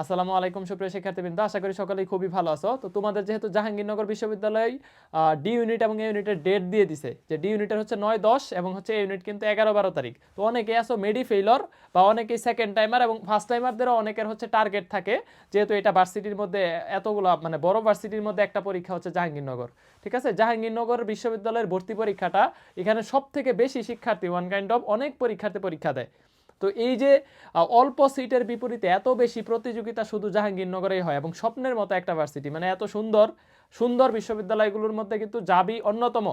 আসসালামু আলাইকুম, সুপ্রিয় শিক্ষার্থীবৃন্দ। আশা করি সকলেই খুবই ভালো আছো। তো তোমাদের যেহেতু জাহাঙ্গীরনগর বিশ্ববিদ্যালয় ডি ইউনিট এবং এ ইউনিটের ডেট দিয়ে দিছে, যে ডি ইউনিটের হচ্ছে নয় দশ এবং হচ্ছে এ ইউনিট কিন্তু এগারো বারো তারিখ। তো অনেকে আসো মেডি ফেইলর বা অনেকেই সেকেন্ড টাইমার এবং ফার্স্ট টাইমারদেরও অনেকের হচ্ছে টার্গেট থাকে, যেহেতু এটা ভার্সিটির মধ্যে এতগুলো মানে বড় ভার্সিটির মধ্যে একটা পরীক্ষা হচ্ছে জাহাঙ্গীরনগর। ঠিক আছে? জাহাঙ্গীরনগর বিশ্ববিদ্যালয়ের ভর্তি পরীক্ষাটা এখানে সব থেকে বেশি শিক্ষার্থী ওয়ান কাইন্ড অফ অনেক পরীক্ষার্থী পরীক্ষা দেয়। তো এই যে অল্প সিটের বিপরীতে এত বেশি প্রতিযোগিতা শুধু জাহাঙ্গীরনগরেই হয় এবং স্বপ্নের মতো একটা ভার্সিটি মানে এত সুন্দর সুন্দর বিশ্ববিদ্যালয়গুলোর মধ্যে কিন্তু জাবি অন্যতম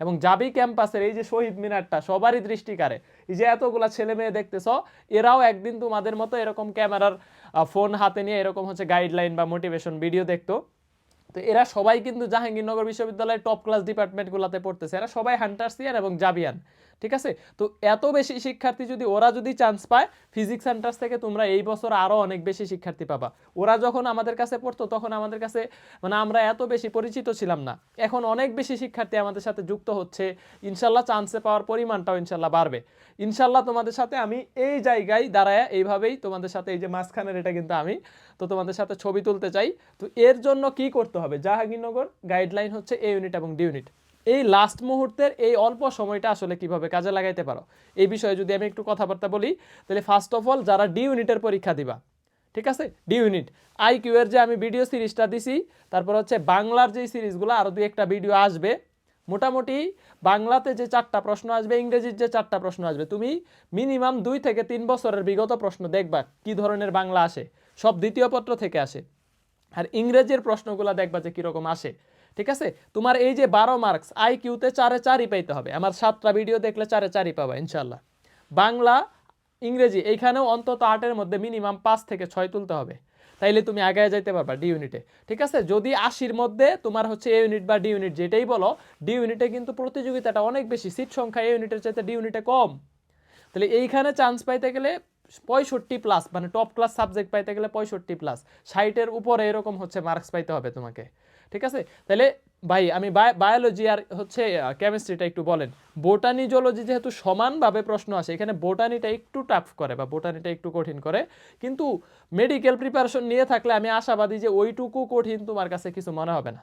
এবং জাবি ক্যাম্পাসের এই যে শহীদ মিনারটা সবারই দৃষ্টি কারে এই যে এতগুলা ছেলে মেয়ে দেখতেছ, এরাও একদিন তোমাদের মতো এরকম ক্যামেরার ফোন হাতে নিয়ে এরকম হচ্ছে গাইডলাইন বা মোটিভেশন ভিডিও দেখতো। তো এরা সবাই কিন্তু জাহাঙ্গীরনগর বিশ্ববিদ্যালয়ের টপ ক্লাস ডিপার্টমেন্টগুলোতে পড়তেছে। এরা সবাই হান্টার্সিয়ান এবং জাবিয়ান, ঠিক আছে? তো এত বেশি শিক্ষার্থী যদি, ওরা যদি চান্স পায় ফিজিক্স সেন্টার্স থেকে তোমরা এই বছর আরও অনেক বেশি শিক্ষার্থী পাবা। ওরা যখন আমাদের কাছে পড়তো, তখন আমাদের কাছে মানে আমরা এত বেশি পরিচিত ছিলাম না। এখন অনেক বেশি শিক্ষার্থী আমাদের সাথে যুক্ত হচ্ছে। ইনশাল্লাহ চান্সে পাওয়ার পরিমাণটাও ইনশাল্লাহ বাড়বে। ইনশাল্লাহ তোমাদের সাথে আমি এই জায়গায় দাঁড়ায় এইভাবেই তোমাদের সাথে এই যে মাঝখানের এটা কিন্তু আমি, তো তোমাদের সাথে ছবি তুলতে চাই। তো এর জন্য কি করতে হবে। জাহাঙ্গীরনগর গাইডলাইন হচ্ছে এ ইউনিট এবং ডি ইউনিট এই লাস্ট মুহূর্তের এই অল্প সময়টা আসলে কীভাবে কাজে লাগাইতে পারো? এই বিষয়ে যদি আমি একটু কথাবার্তা বলি, তাহলে ফার্স্ট অফ অল যারা ডি ইউনিটের পরীক্ষা দিবা, ঠিক আছে? ডি ইউনিট আই কিউ এর যে আমি ভিডিও সিরিজটা দিছি, তারপর হচ্ছে বাংলার যে সিরিজগুলো আরও দুই একটা ভিডিও আসবে। মোটামুটি বাংলাতে যে চারটা প্রশ্ন আসবে, ইংরেজির যে চারটা প্রশ্ন আসবে, তুমি মিনিমাম দুই থেকে তিন বছরের বিগত প্রশ্ন দেখবা, কি ধরনের বাংলা আসে। সব দ্বিতীয় পত্র থেকে আসে। আর ইংরেজির প্রশ্নগুলো দেখবা যে কীরকম আসে। ঠিক আছে? তোমার এই যে বারো মার্কস আই কিউতে চারে চারই পাইতে হবে। আমার সাতটা ভিডিও দেখলে চারে চারই পাবা ইনশাল্লাহ বাংলা, ইংরেজি, এইখানেও অন্তত আটের মধ্যে মিনিমাম পাঁচ থেকে ছয় তুলতে হবে। তাইলে তুমি আগে যাইতে পারবা ডি ইউনিটে ঠিক আছে? যদি আশির মধ্যে তোমার হচ্ছে এ ইউনিট বা ডি ইউনিট যেটাই বলো ডি ইউনিটে কিন্তু প্রতিযোগিতাটা অনেক বেশি সিট সংখ্যা এ ইউনিটের চাইতে ডি ইউনিটে কম। তাহলে এইখানে চান্স পাইতে গেলে পঁয়ষট্টি প্লাস মানে টপ ক্লাস সাবজেক্ট পাইতে গেলে পঁয়ষট্টি প্লাস ষাটের উপরে এরকম হচ্ছে মার্কস পাইতে হবে তোমাকে। ঠিক আছে? তাহলে ভাই, আমি বায়োলজি আর হচ্ছে কেমিস্ট্রিটা একটু বলেন। বোটানি জোলজি যেহেতু সমানভাবে প্রশ্ন আসে, এখানে বোটানিটা একটু টাফ করে বা বোটানিটা একটু কঠিন করে। কিন্তু মেডিকেল প্রিপারেশন নিয়ে থাকলে আমি আশাবাদী যে ওইটুকু কঠিন তোমার কাছে কিছু মনে হবে না।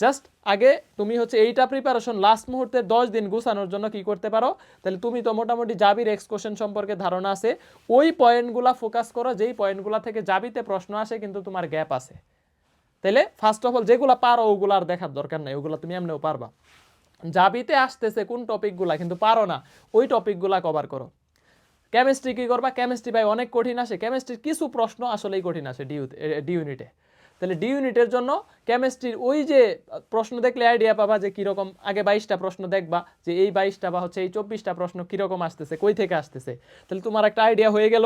জাস্ট আগে তুমি হচ্ছে এইটা প্রিপারেশন লাস্ট মুহূর্তে দশ দিন গুছানোর জন্য কি করতে পারো? তাহলে তুমি তো মোটামুটি জাবির এক্স কোশ্চেন সম্পর্কে ধারণা আছে। ওই পয়েন্টগুলা ফোকাস করো, যেই পয়েন্টগুলা থেকে জাবিতে প্রশ্ন আসে কিন্তু তোমার গ্যাপ আছে। তাহলে ফার্স্ট অফ অল যেগুলো পারো ওগুলো আর দেখার দরকার নাই, ওগুলো তুমি এমনিও পারবা। জাবিতে আসতেছে কোন টপিকগুলা কিন্তু পারো না, ওই টপিকগুলা কভার করো। কেমিস্ট্রি কী করবা? কেমিস্ট্রি ভাই অনেক কঠিন আসে। কেমিস্ট্রির কিছু প্রশ্ন আসলেই কঠিন আসে ডি ইউনিটে তাহলে ডি ইউনিটের জন্য কেমিস্ট্রির ওই যে প্রশ্ন দেখলে আইডিয়া পাবা যে কীরকম, আগে বাইশটা প্রশ্ন দেখবা যে এই বাইশটা বা হচ্ছে এই চব্বিশটা প্রশ্ন কীরকম আসতেছে, কই থেকে আসতেছে। তাহলে তোমার একটা আইডিয়া হয়ে গেল।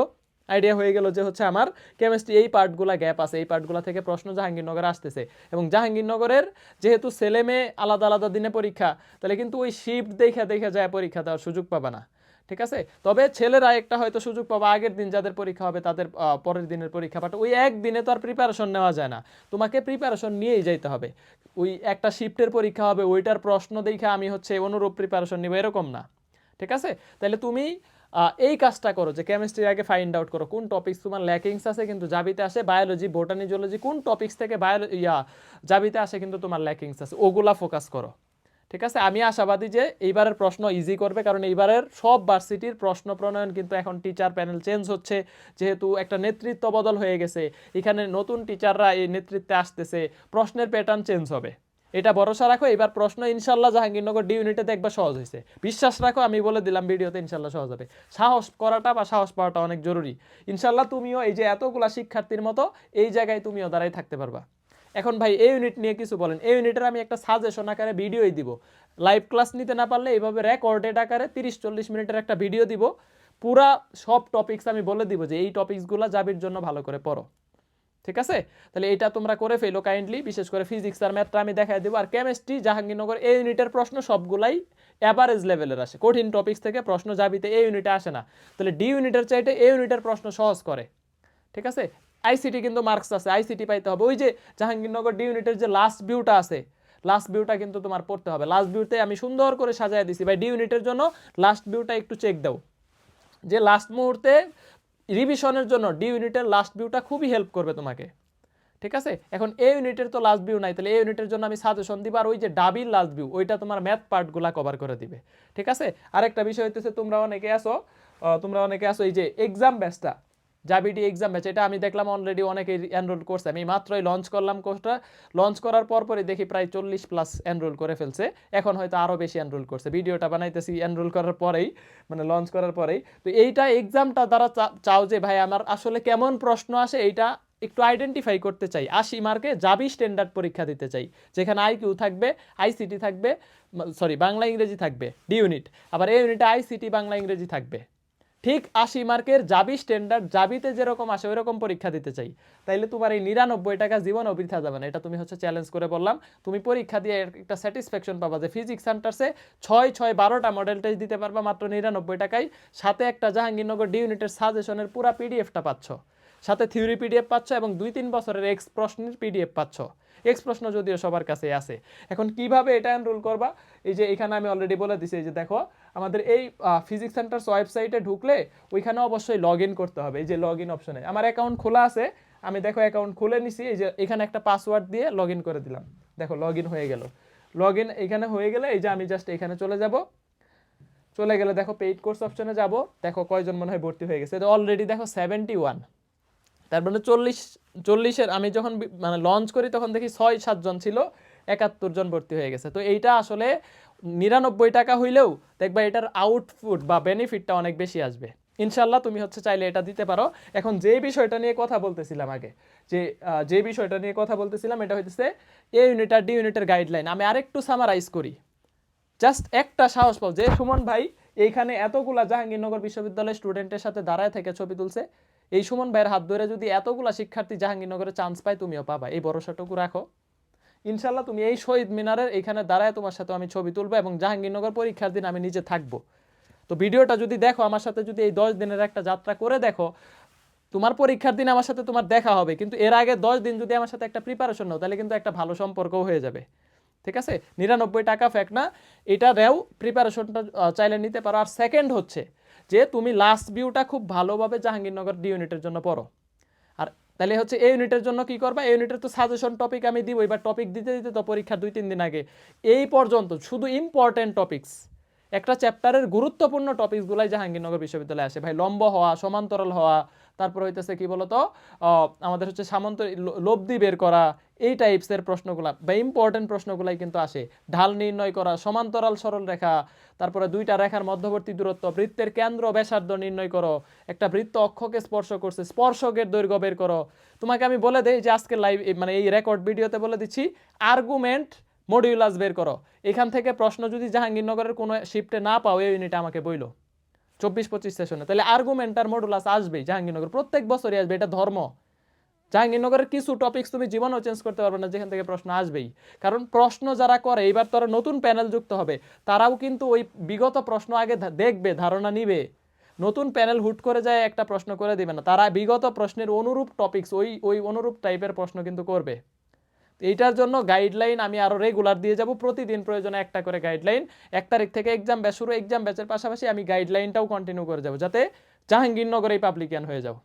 আইডিয়া হয়ে গেল যে হচ্ছে আমার কেমিস্ট্রি এই পার্টগুলো গ্যাপ আছে, এই পার্টগুলো থেকে প্রশ্ন জাহাঙ্গীরনগরে আসতেছে। এবং জাহাঙ্গীরনগরের যেহেতু ছেলে মেয়ে আলাদা আলাদা দিনে পরীক্ষা, তাহলে কিন্তু ওই শিফট দেখে দেখে যায় পরীক্ষা দেওয়ার সুযোগ পাবা না। ঠিক আছে? তবে ছেলেরা একটা হয়তো সুযোগ পাবা আগের দিন যাদের পরীক্ষা হবে তাদের পরের দিনের পরীক্ষা বাট ওই একদিনে তো আর প্রিপারেশন নেওয়া যায় না। তোমাকে প্রিপারেশন নিয়েই যাইতে হবে। ওই একটা শিফটের পরীক্ষা হবে, ওইটার প্রশ্ন দেখে আমি হচ্ছে অনুরূপ প্রিপারেশন নিব, এরকম না। ঠিক আছে? তাহলে তুমি এই কাজটা করো যে কেমিস্ট্রির আগে ফাইন্ড আউট করো কোন টপিক্স তোমার ল্যাকিংস আছে কিন্তু জাবিতে আসে বায়োলজি বোটানি জুলজি কোন টপিক্স থেকে বায়োলজি ইয়া জাবিতে আসে কিন্তু তোমার ল্যাকিংস আছে, ওগুলা ফোকাস করো। ঠিক আছে? আমি আশাবাদী যে এইবারের প্রশ্ন ইজি করবে, কারণ এইবারের সব ভার্সিটির প্রশ্ন প্রণয়ন কিন্তু এখন টিচার প্যানেল চেঞ্জ হচ্ছে। যেহেতু একটা নেতৃত্ব বদল হয়ে গেছে, এখানে নতুন টিচাররা এই নেতৃত্বে আসতেছে, প্রশ্নের প্যাটার্ন চেঞ্জ হবে। এটা ভরসা রাখো এবার প্রশ্ন ইনশাল্লাহ জাহাঙ্গীরনগর ডি ইউনিটে দেখবা সহজ হয়েছে। বিশ্বাস রাখো, আমি বলে দিলাম ভিডিওতে ইনশাল্লাহ সহজ হবে। সাহস করাটা বা সাহস পাওয়াটা অনেক জরুরি। ইনশাল্লাহ তুমিও এই যে এতগুলা শিক্ষার্থীর মতো এই জায়গায় তুমিও দাঁড়াই থাকতে পারবা। এখন ভাই, এই ইউনিট নিয়ে কিছু বলেন। এই ইউনিটের আমি একটা সাজেশন আকারে ভিডিওই দিব। লাইভ ক্লাস নিতে না পারলে এইভাবে রেকর্ডেড আকারে তিরিশ চল্লিশ মিনিটের একটা ভিডিও দিব। পুরা সব টপিকস আমি বলে দিব যে এই টপিক্সগুলো জাবির জন্য ভালো করে পড়ো। ঠিক আছে? তাহলে এটা তোমরা করে ফেলো কাইন্ডলি বিশেষ করে ফিজিক্স আর ম্যাথটা আমি দেখাই দেবো। আর কেমিস্ট্রি জাহাঙ্গীরনগর, এই ইউনিটের প্রশ্ন সবগুলাই অ্যাভারেজ লেভেলের আসে। কঠিন টপিক্স থেকে প্রশ্ন জাবিতে এই ইউনিটে আসে না। তাহলে ডি ইউনিটের চাইতে এই ইউনিটের প্রশ্ন সহজ করে। ঠিক আছে? আইসিটি কিন্তু মার্কস আছে, আইসিটি পাইতে হবে। ওই যে জাহাঙ্গীরনগর ডি ইউনিটের যে লাস্ট ভিউটা আছে লাস্ট ভিউটা কিন্তু তোমার পড়তে হবে। লাস্ট ভিউতে আমি সুন্দর করে সাজায় দিছি। ভাই, ডি ইউনিটের জন্য লাস্ট ভিউটা একটু চেক দাও। যে লাস্ট মুহূর্তে রিভিশনের জন্য ডি ইউনিটের লাস্ট ভিউটা খুবই হেল্প করবে তোমাকে। ঠিক আছে? এখন এ ইউনিটের তো লাস্ট ভিউ নাই, তাহলে এ ইউনিটের জন্য আমি সাজেশন দিব, আর ওই যে ডাবির লাস্ট ভিউ ওইটা তোমার ম্যাথ পার্টগুলা কভার করে দিবে। ঠিক আছে? আরেকটা বিষয় হইতেছে, তোমরা অনেকে আসো তোমরা অনেকে আসো এই যে এক্সাম ব্যাচটা জাবিডি এক্সাম ব্যাচ এটা আমি দেখলাম অলরেডি অনেকে এনরোল করছে। আমি মাত্রই লঞ্চ করলাম কোর্সটা লঞ্চ করার পর পরই দেখি প্রায় চল্লিশ প্লাস এনরোল করে ফেলছে। এখন হয়তো আরও বেশি এনরোল করছে। ভিডিওটা বানাইতেছি এনরোল করার পরেই মানে লঞ্চ করার পরেই। তো এইটা এক্সামটা দ্বারা চাও যে, ভাই, আমার আসলে কেমন প্রশ্ন আসে এইটা একটু আইডেন্টিফাই করতে চাই। আশি মার্কে জাবি স্ট্যান্ডার্ড পরীক্ষা দিতে চাই। যেখানে আইকিউ থাকবে আইসিটি থাকবে সরি বাংলা ইংরেজি থাকবে ডি ইউনিট আবার এই ইউনিটে আইসিটি বাংলা ইংরেজি থাকবে। ঠিক আশি মার্কের জাবি স্ট্যান্ডার্ড জাবিতে যেরকম আসে ওই রকম পরীক্ষা দিতে চাই। তাইলে তোমার এই নিরানব্বই টাকা জীবন অবৃথা যাবে না। এটা তুমি হচ্ছে চ্যালেঞ্জ করে বললাম। তুমি পরীক্ষা দিয়ে একটা স্যাটিসফ্যাকশন পাবা যে ফিজিক্স সেন্টার্সে ছয় ছয়, বারোটা মডেল টেস্ট দিতে পারবা মাত্র নিরানব্বই টাকায়। সাথে একটা জাহাঙ্গীরনগর ডি ইউনিটের সাজেশনের পুরা পিডিএফটা পাচ্ছ। সাথে থিওরি পিডিএফ পাচ্ছ এবং দুই তিন বছরের এক্স প্রশ্নের পিডিএফ পাচ্ছ। এক্স প্রশ্ন যদিও সবার কাছে আছে। এখন কীভাবে এটা এনরোল করবা? এই যে এখানে আমি অলরেডি বলে দিছি, এই যে দেখো, আমাদের এই ফিজিক্স সেন্টার্স ওয়েবসাইটে ঢুকলে ওইখানে অবশ্যই লগ করতে হবে, এই যে লগ অপশনে আমার অ্যাকাউন্ট খোলা আছে, আমি দেখো অ্যাকাউন্ট খুলে নিছি, এই যে এখানে একটা পাসওয়ার্ড দিয়ে লগ করে দিলাম। দেখো লগ হয়ে গেল। লগ এখানে হয়ে গেলে, এই যে আমি জাস্ট এখানে চলে যাব। চলে গেলে দেখো পেইড কোর্স অপশনে যাব। দেখো কয়জন মনে হয় ভর্তি হয়ে গেছে। অলরেডি দেখো সেভেন্টি ওয়ান তার মানে চল্লিশ, চল্লিশের, আমি যখন মানে লঞ্চ করি তখন দেখি ছয় সাতজন ছিল, একাত্তর জন ভর্তি হয়ে গেছে। তো এইটা আসলে নিরানব্বই টাকা হইলেও দেখবা এটার আউটপুট বা বেনিফিটটা অনেক বেশি আসবে। ইনশাল্লাহ তুমি হচ্ছে চাইলে এটা দিতে পারো। এখন যে বিষয়টা নিয়ে কথা বলতেছিলাম আগে, যে যে বিষয়টা নিয়ে কথা বলতেছিলাম এটা হইতেছে এ ইউনিট আর ডি ইউনিটের গাইডলাইন আমি আরেকটু সামারাইজ করি। জাস্ট একটা সাহস পাও যে, সুমন ভাই, এইখানে এতগুলা জাহাঙ্গীরনগর বিশ্ববিদ্যালয়ের স্টুডেন্টের সাথে দাঁড়ায় থেকে ছবি তুলছে। এই সুমন ভাইয়ের হাত ধরে যদি এতগুলা শিক্ষার্থী জাহাঙ্গীরনগরে চান্স পায়, তুমিও পাবা। এই ভরসাটুকু রাখো। ইনশাল্লাহ তুমি এই শহীদ মিনারের এখানে দাঁড়ায় তোমার সাথে আমি ছবি তুলবো এবং জাহাঙ্গীরনগর পরীক্ষার দিন আমি নিজে থাকব। তো ভিডিওটা যদি দেখো, আমার সাথে যদি এই দশ দিনের একটা যাত্রা করে দেখো, তোমার পরীক্ষার দিন আমার সাথে তোমার দেখা হবে। কিন্তু এর আগে দশ দিন যদি আমার সাথে একটা প্রিপারেশন নাও, তাহলে কিন্তু একটা ভালো সম্পর্কও হয়ে যাবে। ঠিক আছে? নিরানব্বই টাকা ফ্যাক না, এটা রেও প্রিপারেশনটা চাইলে নিতে পারো। আর সেকেন্ড হচ্ছে যে তুমি লাস্ট ভিউটা খুব ভালোভাবে জাহাঙ্গীরনগর ডি ইউনিটের জন্য পড়ো। আর তাহলে হচ্ছে এই ইউনিটের জন্য কি করবা? এই ইউনিটের তো সাজেশন টপিক আমি দিব, এবার টপিক দিতে দিতে তো পরীক্ষা দুই, তিন দিন আগে। এই পর্যন্ত শুধু ইম্পর্টেন্ট টপিক্স একটা চ্যাপ্টারের গুরুত্বপূর্ণ টপিকসগুলাই জাহাঙ্গীরনগর বিশ্ববিদ্যালয়ে আসে। ভাই, লম্ব হওয়া, সমান্তরাল হওয়া তারপর হইতেছে কি বলতো? আমাদের হচ্ছে সামন্ত লব্ধি বের করা, এই টাইপসের প্রশ্নগুলা বা ইম্পর্টেন্ট প্রশ্নগুলাই কিন্তু আসে। ঢাল নির্ণয় করা, সমান্তরাল সরল রেখা, তারপরে দুইটা রেখার মধ্যবর্তী দূরত্ব, বৃত্তের কেন্দ্র ব্যাসার্ধ নির্ণয় করো, একটা বৃত্ত অক্ষকে স্পর্শ করছে, স্পর্শকের দৈর্ঘ্য বের করো। তোমাকে আমি বলে দেই যে আজকে লাইভ মানে এই রেকর্ড ভিডিওতে বলে দিচ্ছি আর্গুমেন্ট মডিউলাস বের করো। এখান থেকে প্রশ্ন যদি জাহাঙ্গীরনগরের কোনো শিফটে না পাও, এই ইউনিটে আমাকে বইলো। চব্বিশ পঁচিশ সেশনে তাহলে আর্গুমেন্ট আর মডুলাস আসবেই, জাহাঙ্গীরনগর। প্রত্যেক বছরই আসবে, এটা ধর্ম। জাহাঙ্গীরনগরের কিছু টপিকস তুমি জীবনেও চেঞ্জ করতে পারবে না, যেখান থেকে প্রশ্ন আসবেই। কারণ প্রশ্ন যারা করে এবার তারা নতুন প্যানেল যুক্ত হবে, তারাও কিন্তু ওই বিগত প্রশ্ন আগে দেখবে, ধারণা নিবে। নতুন প্যানেল হুট করে যায়, একটা প্রশ্ন করে দিবে না। তারা বিগত প্রশ্নের অনুরূপ টপিকস ওই ওই অনুরূপ টাইপের প্রশ্ন কিন্তু করবে। এইটার জন্য গাইডলাইন আমি আরও রেগুলার দিয়ে যাব। প্রতিদিন প্রয়োজনে একটা করে গাইডলাইন এক তারিখ থেকে এক্সাম ব্যাচ শুরু এক্সাম ব্যাচের পাশাপাশি আমি গাইডলাইনটাও কন্টিনিউ করে যাব, যাতে জাহাঙ্গীরনগরেই পাবলিকান হয়ে যাও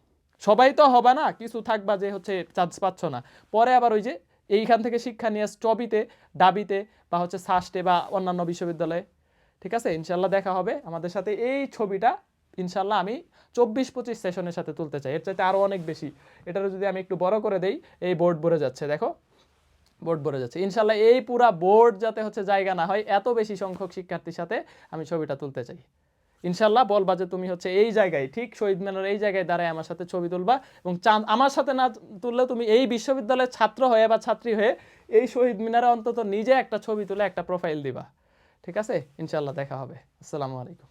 সবাই তো হবে না, কিছু থাকবা যে হচ্ছে চান্স পাচ্ছ না। পরে আবার ওই যে এইখান থেকে শিক্ষা নিয়ে চবিতে ডাবিতে বা হচ্ছে সাস্টে বা অন্যান্য বিশ্ববিদ্যালয়ে। ঠিক আছে? ইনশাল্লাহ দেখা হবে। আমাদের সাথে এই ছবিটা ইনশাল্লাহ আমি চব্বিশ পঁচিশ সেশনের সাথে তুলতে চাই। এর চাইতে আরও অনেক বেশি। এটারও যদি আমি একটু বড় করে দেই, এই বোর্ড ভরে যাচ্ছে। দেখো। বোর্ড ভরে যাচ্ছে। ইনশাল্লাহ এই পুরা বোর্ড যাতে হচ্ছে জায়গা না হয়, এত বেশি সংখ্যক শিক্ষার্থীর সাথে আমি ছবিটা তুলতে চাই। ইনশাল্লাহ বলবা যে তুমি হচ্ছে এই জায়গায়, ঠিক শহীদ মিনার এই জায়গায় দাঁড়ায় আমার সাথে ছবি তুলবা এবং চাঁদ আমার সাথে না তুললে তুমি এই বিশ্ববিদ্যালয়ের ছাত্র হয়ে বা ছাত্রী হয়ে এই শহীদ মিনারে অন্তত নিজে একটা ছবি তুলে একটা প্রোফাইল দিবা। ঠিক আছে? ইনশাল্লাহ দেখা হবে। আসসালামু আলাইকুম।